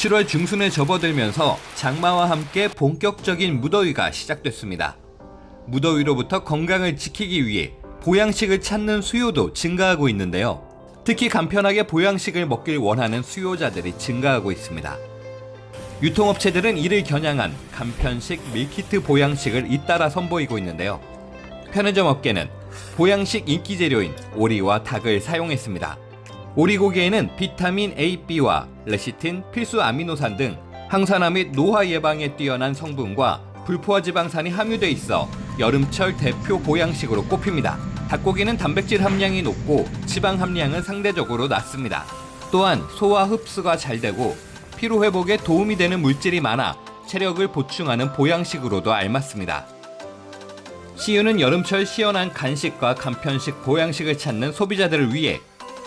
7월 중순에 접어들면서 장마와 함께 본격적인 무더위가 시작됐습니다. 무더위로부터 건강을 지키기 위해 보양식을 찾는 수요도 증가하고 있는데요. 특히 간편하게 보양식을 먹길 원하는 수요자들이 증가하고 있습니다. 유통업체들은 이를 겨냥한 간편식 밀키트 보양식을 잇따라 선보이고 있는데요. 편의점 업계는 보양식 인기 재료인 오리와 닭을 사용했습니다. 오리고기에는 비타민 A, B와 레시틴, 필수 아미노산 등 항산화 및 노화 예방에 뛰어난 성분과 불포화 지방산이 함유돼 있어 여름철 대표 보양식으로 꼽힙니다. 닭고기는 단백질 함량이 높고 지방 함량은 상대적으로 낮습니다. 또한 소화 흡수가 잘 되고 피로 회복에 도움이 되는 물질이 많아 체력을 보충하는 보양식으로도 알맞습니다. CU는 여름철 시원한 간식과 간편식 보양식을 찾는 소비자들을 위해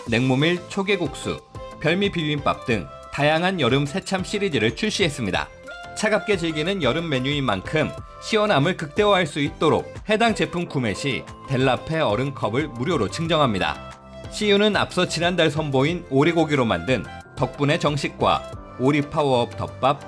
냉모밀 초계국수, 별미 비빔밥 등 다양한 여름 새참 시리즈를 출시했습니다. 차갑게 즐기는 여름 메뉴인 만큼 시원함을 극대화할 수 있도록 해당 제품 구매 시 델라페 얼음컵을 무료로 증정합니다. CU는 앞서 지난달 선보인 오리고기로 만든 덕분에 정식과 오리 파워업 덮밥,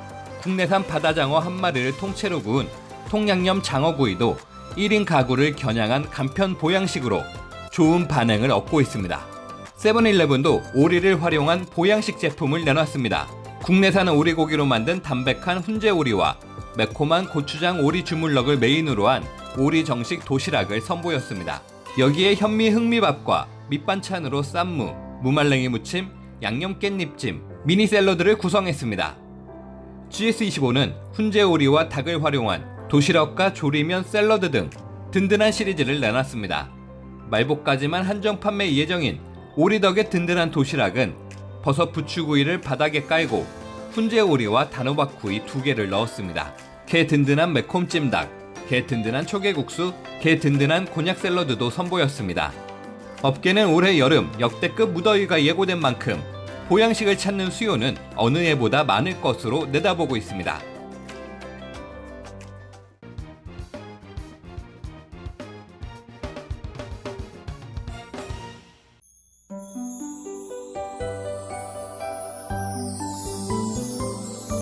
국내산 바다장어 한 마리를 통째로 구운 통양념 장어구이도 1인 가구를 겨냥한 간편 보양식으로 좋은 반응을 얻고 있습니다. 세븐일레븐도 오리를 활용한 보양식 제품을 내놨습니다. 국내산 오리고기로 만든 담백한 훈제 오리와 매콤한 고추장 오리 주물럭을 메인으로 한 오리 정식 도시락을 선보였습니다. 여기에 현미 흑미밥과 밑반찬으로 쌈무, 무말랭이 무침, 양념 깻잎찜, 미니 샐러드를 구성했습니다. GS25는 훈제 오리와 닭을 활용한 도시락과 조리면 샐러드 등 든든한 시리즈를 내놨습니다. 말복까지만 한정 판매 예정인 오리덕의 든든한 도시락은 버섯 부추구이를 바닥에 깔고 훈제 오리와 단호박 구이 두 개를 넣었습니다. 게 든든한 매콤 찜닭, 게 든든한 초계국수, 게 든든한 곤약 샐러드도 선보였습니다. 업계는 올해 여름 역대급 무더위가 예고된 만큼 보양식을 찾는 수요는 어느 해보다 많을 것으로 내다보고 있습니다.